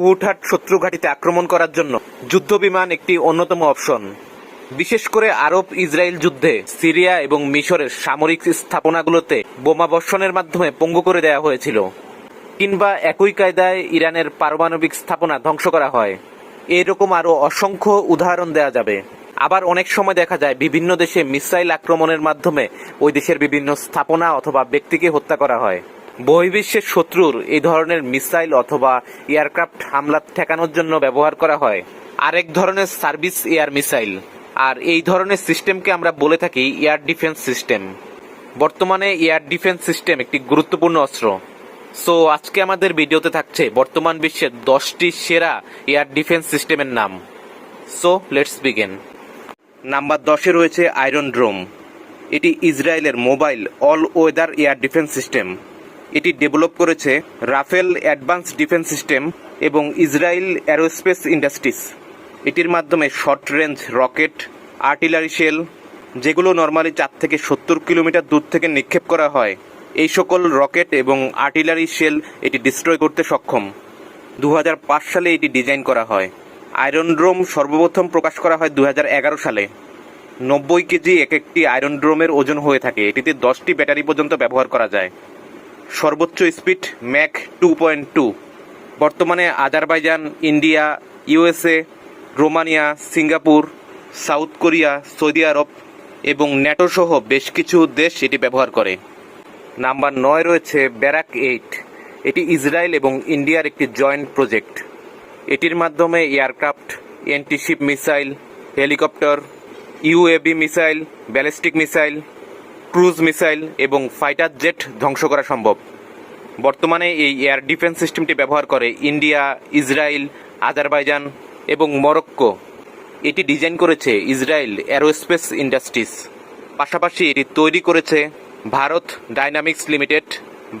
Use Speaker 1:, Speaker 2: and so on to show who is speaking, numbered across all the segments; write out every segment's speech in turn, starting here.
Speaker 1: হুটহাট শত্রু ঘাঁটিতে আক্রমণ করার জন্য যুদ্ধ বিমান একটি অন্যতম অপশন। বিশেষ করে আরব ইসরায়েল যুদ্ধে সিরিয়া এবং মিশরের সামরিক স্থাপনাগুলোতে বোমা বর্ষণের মাধ্যমে পঙ্গু করে দেওয়া হয়েছিল, কিংবা একই কায়দায় ইরানের পারমাণবিক স্থাপনা ধ্বংস করা হয়। এরকম আরও অসংখ্য উদাহরণ দেওয়া যাবে। আবার অনেক সময় দেখা যায় বিভিন্ন দেশে মিসাইল আক্রমণের মাধ্যমে ওই দেশের বিভিন্ন স্থাপনা অথবা ব্যক্তিকে হত্যা করা হয়। বহির্বিশ্বের শত্রুর এই ধরনের মিসাইল অথবা এয়ারক্রাফট হামলা ঠেকানোর জন্য ব্যবহার করা হয়। আরেক ধরনের সার্ভিস এয়ার মিসাইল। আর এই ধরনের সিস্টেমকে আমরা বলে থাকি এয়ার ডিফেন্স সিস্টেম। বর্তমানে এয়ার ডিফেন্স সিস্টেম একটি গুরুত্বপূর্ণ অস্ত্র। সো, আজকে আমাদের ভিডিওতে থাকছে বর্তমান বিশ্বের দশটি সেরা এয়ার ডিফেন্স সিস্টেমের নাম। So, let's begin. নাম্বার দশে রয়েছে আয়রন ড্রোম এটি ইসরায়েলের mobile all weather air defence system. এটি ডেভেলপ করেছে রাফেল অ্যাডভান্স ডিফেন্স সিস্টেম এবং ইসরায়েল অ্যারোস্পেস ইন্ডাস্ট্রিজ। এটির মাধ্যমে short range rocket, artillery shell, যেগুলো নর্মালি চার থেকে সত্তর কিলোমিটার দূর থেকে নিক্ষেপ করা হয়, এই সকল রকেট এবং আর্টিলারি শেল এটি ডিস্ট্রয় করতে সক্ষম। দু হাজার পাঁচ সালে এটি ডিজাইন করা হয়। আয়রন ড্রোম সর্বপ্রথম প্রকাশ করা হয় দু হাজার এগারো সালে। নব্বই কেজি এক একটি আয়রন ড্রোমের ওজন হয়ে থাকে। এটিতে দশটি ব্যাটারি পর্যন্ত ব্যবহার করা যায়। সর্বোচ্চ speed Mach two point two. বর্তমানে Azerbaijan, India, USA, Romania, Singapore, South Korea, Saudi Arab এবং ন্যাটো সহ বেশ কিছু দেশ এটি ব্যবহার করে। নাম্বার নয় রয়েছে ব্যারাক এইট। এটি ইসরায়েল এবং ইন্ডিয়ার একটি জয়েন্ট প্রজেক্ট। এটির মাধ্যমে aircraft, anti ship missile, helicopter UAV missile, ballistic missile cruise missile এবং ফাইটার জেট ধ্বংস করা সম্ভব। বর্তমানে এই এয়ার ডিফেন্স সিস্টেমটি ব্যবহার করে ইন্ডিয়া, ইসরায়েল, আজারবাইজান এবং মরক্কো। এটি ডিজাইন করেছে ইসরায়েল অ্যারোস্পেস ইন্ডাস্ট্রিজ। পাশাপাশি এটি তৈরি করেছে Bharat dynamics limited,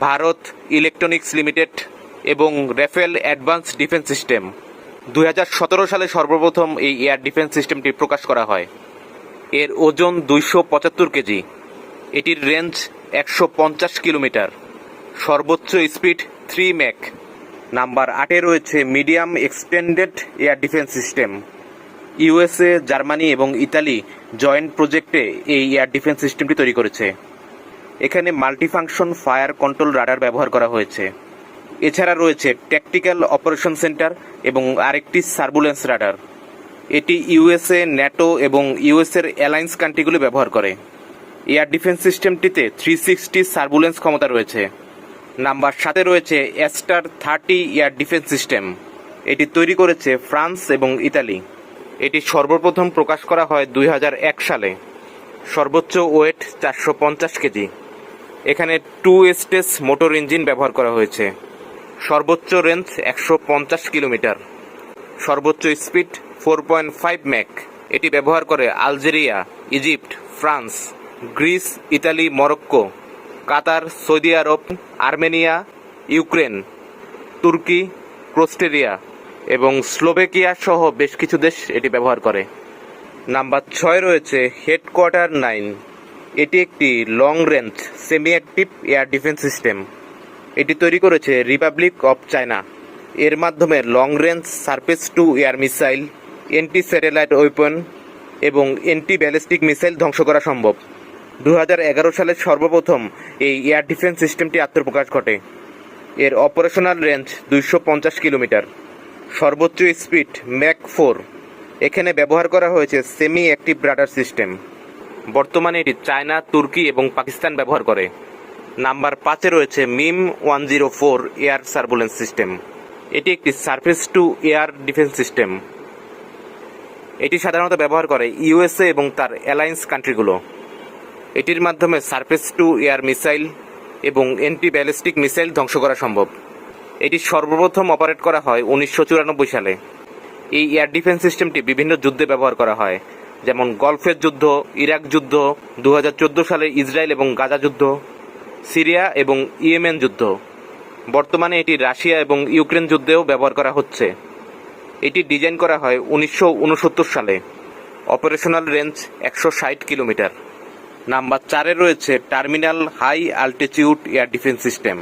Speaker 1: Bharat electronics limited এবং রেফেল অ্যাডভান্স ডিফেন্স সিস্টেম। দু হাজার সতেরো সালে সর্বপ্রথম এই এয়ার ডিফেন্স সিস্টেমটি প্রকাশ করা হয়। এর ওজন দুইশো পঁচাত্তর কেজি। এটির রেঞ্জ একশো পঞ্চাশ কিলোমিটার। সর্বোচ্চ স্পিড থ্রি ম্যাক নাম্বার আটে রয়েছে medium extended air defence system USA Germany এবং ইতালি জয়েন্ট প্রজেক্টে এই এয়ার ডিফেন্স সিস্টেমটি তৈরি করেছে। এখানে মাল্টিফাংশন ফায়ার কন্ট্রোল রাডার ব্যবহার করা হয়েছে। এছাড়া রয়েছে ট্যাকটিক্যাল অপারেশন সেন্টার এবং আরেকটি সার্বুলেন্স রাডার এটি ইউএসএ ন্যাটো এবং ইউএসএর অ্যালায়েন্স কান্ট্রিগুলি ব্যবহার করে। এয়ার ডিফেন্স সিস্টেমটিতে থ্রি সিক্সটি সার্বুলেন্স ক্ষমতা রয়েছে। নাম্বার সাথে রয়েছে Aster thirty air defence system. এটি তৈরি করেছে ফ্রান্স এবং ইতালি। এটি সর্বপ্রথম প্রকাশ করা হয় দুই হাজার এক সালে। সর্বোচ্চ ওয়েট চারশো পঞ্চাশ কেজি। এখানে টু স্টেজ মোটর ইঞ্জিন ব্যবহার করা হয়েছে। সর্বোচ্চ রেঞ্জ একশো পঞ্চাশ কিলোমিটার। সর্বোচ্চ speed four point five Mach. এটি ব্যবহার করে Algeria, Egypt, France Greece, Italy, Morocco, Qatar, Saudi Arab, Armenia, Ukraine, Turkey, ক্রোস্টেরিয়া এবং স্লোভেকিয়া সহ বেশ কিছু দেশ এটি ব্যবহার করে। নাম্বার ছয় রয়েছে হেডকোয়ার্টার নাইন। এটি একটি long range semi active air defence system. এটি তৈরি করেছে রিপাবলিক অফ চায়না। এর মাধ্যমে long range surface to air missile anti satellite weapon এবং এন্টি ব্যালিস্টিক মিসাইল ধ্বংস করা সম্ভব। দু সালে সর্বপ্রথম এই এয়ার ডিফেন্স সিস্টেমটি আত্মপ্রকাশ ঘটে। এর অপারেশনাল রেঞ্জ দুইশো পঞ্চাশ কিলোমিটার। সর্বোচ্চ স্পিড ম্যাক ফোর। এখানে ব্যবহার করা হয়েছে সেমি অ্যাক্টিভ রাডার সিস্টেম। বর্তমানে এটি চায়না, তুর্কি এবং পাকিস্তান ব্যবহার করে। নাম্বার পাঁচে রয়েছে MIM one zero four air surveillance system. এটি একটি surface to air defence system. এটি সাধারণত ব্যবহার করে ইউএসএ এবং তার অ্যালায়েন্স কান্ট্রিগুলো। এটির মাধ্যমে সারফেস টু এয়ার মিসাইল এবং এন্টি ব্যালিস্টিক মিসাইল ধ্বংস করা সম্ভব। এটি সর্বপ্রথম অপারেট করা হয় উনিশশো চুরানব্বই সালে। এই এয়ার ডিফেন্স সিস্টেমটি বিভিন্ন যুদ্ধে ব্যবহার করা হয়, যেমন গলফের যুদ্ধ, ইরাক যুদ্ধ দু হাজার চোদ্দ সালে ইসরায়েল এবং গাজা যুদ্ধ, সিরিয়া এবং ইয়েমেন যুদ্ধ। বর্তমানে এটি রাশিয়া এবং ইউক্রেন যুদ্ধেও ব্যবহার করা হচ্ছে। এটি ডিজাইন করা হয় উনিশশো উনসত্তর সালে। অপারেশনাল রেঞ্জ একশো ষাট কিলোমিটার। নাম্বার চারে রয়েছে terminal, high altitude air defence system.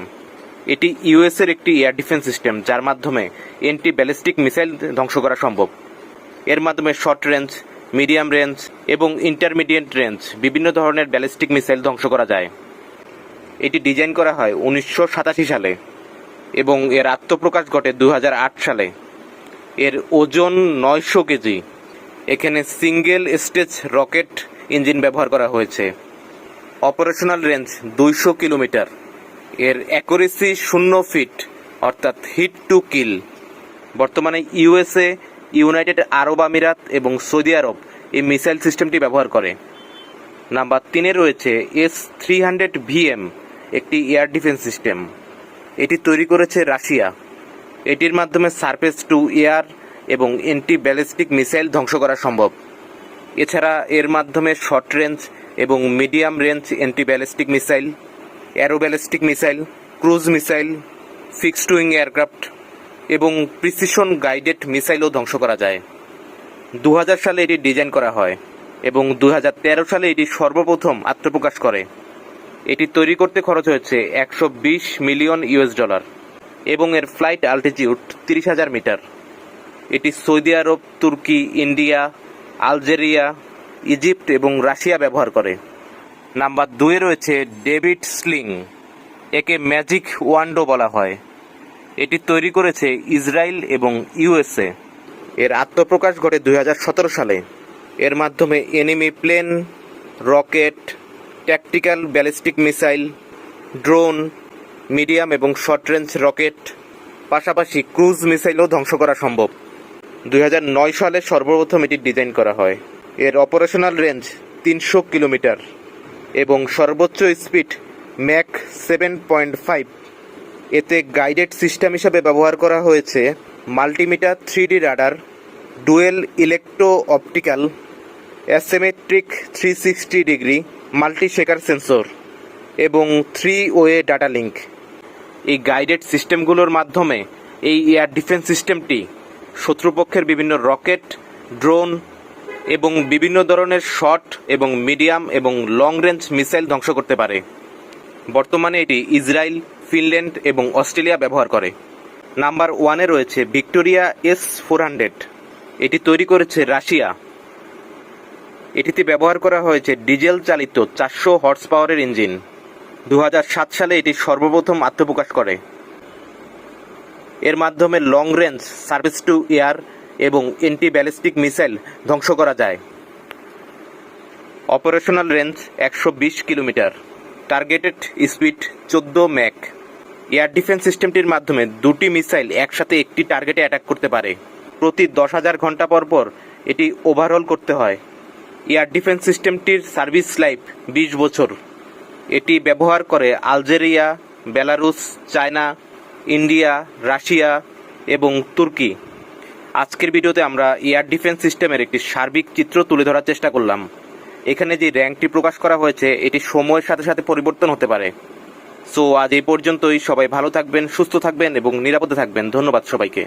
Speaker 1: এটি ইউএস এর একটি এয়ার ডিফেন্স সিস্টেম, যার মাধ্যমে এন্টি ব্যালিস্টিক মিসাইল ধ্বংস করা সম্ভব। এর মাধ্যমে শর্ট রেঞ্জ, মিডিয়াম রেঞ্জ এবং ইন্টারমিডিয়েট রেঞ্জ বিভিন্ন ধরনের ব্যালিস্টিক মিসাইল ধ্বংস করা যায়। এটি ডিজাইন করা হয় উনিশশো সাতাশি সালে এবং এর আত্মপ্রকাশ ঘটে দু হাজার আট সালে। এর ওজন নয়শো কেজি। এখানে সিঙ্গেল স্টেজ রকেট ইঞ্জিন ব্যবহার করা হয়েছে। অপারেশনাল রেঞ্জ দুইশো কিলোমিটার। এর অ্যাকুরেসি শূন্য ফিট অর্থাৎ হিট টু কিল বর্তমানে ইউএসএ, ইউনাইটেড আরব আমিরাত এবং সৌদি আরব এই মিসাইল সিস্টেমটি ব্যবহার করে। নাম্বার তিনে রয়েছে এস থ্রি হান্ড্রেড ভিএম, একটি এয়ার ডিফেন্স সিস্টেম। এটি তৈরি করেছে রাশিয়া। এটির মাধ্যমে সারফেস টু এয়ার এবং এন্টি ব্যালিস্টিক মিসাইল ধ্বংস করা সম্ভব। এছাড়া এর মাধ্যমে শর্ট রেঞ্জ এবং medium range anti ballistic missile aero ballistic missile cruise missile fixed wing aircraft এবং প্রিসিশন গাইডেড মিসাইলও ধ্বংস করা যায়। দু হাজার সালে এটি ডিজাইন করা হয় এবং দু হাজার তেরো সালে এটি সর্বপ্রথম আত্মপ্রকাশ করে। এটি তৈরি করতে খরচ হয়েছে একশো বিশ মিলিয়ন ইউএস ডলার এবং এর ফ্লাইট আলটিটিউড তিরিশ হাজার মিটার। এটি Saudi Arab, Turkey, India Algeria, Egypt এবং রাশিয়া ব্যবহার করে। নাম্বার দুয়ে রয়েছে ডেভিড স্লিং, একে ম্যাজিক ওয়ান্ডো বলা হয়। এটি তৈরি করেছে ইসরায়েল এবং ইউএসএ। এর আত্মপ্রকাশ ঘটে দু হাজার সতেরো সালে। এর মাধ্যমে enemy plane, rocket, tactical ballistic missile, drone, medium এবং শর্ট রেঞ্জ রকেট, পাশাপাশি ক্রুজ মিসাইলও ধ্বংস করা সম্ভব। দুই সালে সর্বপ্রথম এটি ডিজাইন করা হয়। এর অপারেশনাল রেঞ্জ তিনশো কিলোমিটার এবং সর্বোচ্চ speed Mach seven point five. এতে গাইডেড সিস্টেম হিসাবে ব্যবহার করা হয়েছে multimeter three radar, dual electro optical, asymmetric three sixty degree multi seeker sensor এবং থ্রি ওয়ে ডাটা লিঙ্ক। এই গাইডেড সিস্টেমগুলোর মাধ্যমে এই এয়ার ডিফেন্স সিস্টেমটি শত্রুপক্ষের বিভিন্ন রকেট, ড্রোন এবং বিভিন্ন ধরনের শর্ট এবং মিডিয়াম এবং লং রেঞ্জ মিসাইল ধ্বংস করতে পারে। বর্তমানে এটি ইসরায়েল, ফিনল্যান্ড এবং অস্ট্রেলিয়া ব্যবহার করে। নাম্বার ওয়ানে রয়েছে ভিক্টোরিয়া এস ফোর হান্ড্রেড। এটি তৈরি করেছে রাশিয়া। এটিতে ব্যবহার করা হয়েছে ডিজেল চালিত চারশো হর্স পাওয়ারের ইঞ্জিন। দু হাজার সাত সালে এটি সর্বপ্রথম আত্মপ্রকাশ করে। এর মাধ্যমে long range service to air এবং এন্টি ব্যালিস্টিক মিসাইল ধ্বংস করা যায়। অপারেশনাল রেঞ্জ একশো বিশ কিলোমিটার। টার্গেটেড স্পিড চোদ্দ ম্যাক এয়ার ডিফেন্স সিস্টেমটির মাধ্যমে দুটি মিসাইল একসাথে একটি টার্গেটে অ্যাটাক করতে পারে। প্রতি দশ হাজার ঘণ্টা পর পর এটি ওভারঅল করতে হয়। এয়ার ডিফেন্স সিস্টেমটির সার্ভিস লাইফ বিশ বছর। এটি ব্যবহার করে Algeria Belarus China India, Russia এবং তুর্কি। আজকের ভিডিওতে আমরা এয়ার ডিফেন্স সিস্টেমের একটি সার্বিক চিত্র তুলে ধরার চেষ্টা করলাম। এখানে যে র্যাঙ্কটি প্রকাশ করা হয়েছে, এটি সময়ের সাথে সাথে পরিবর্তন হতে পারে। সো আজ এই পর্যন্তই। সবাই ভালো থাকবেন, সুস্থ থাকবেন এবং নিরাপদে থাকবেন। ধন্যবাদ সবাইকে।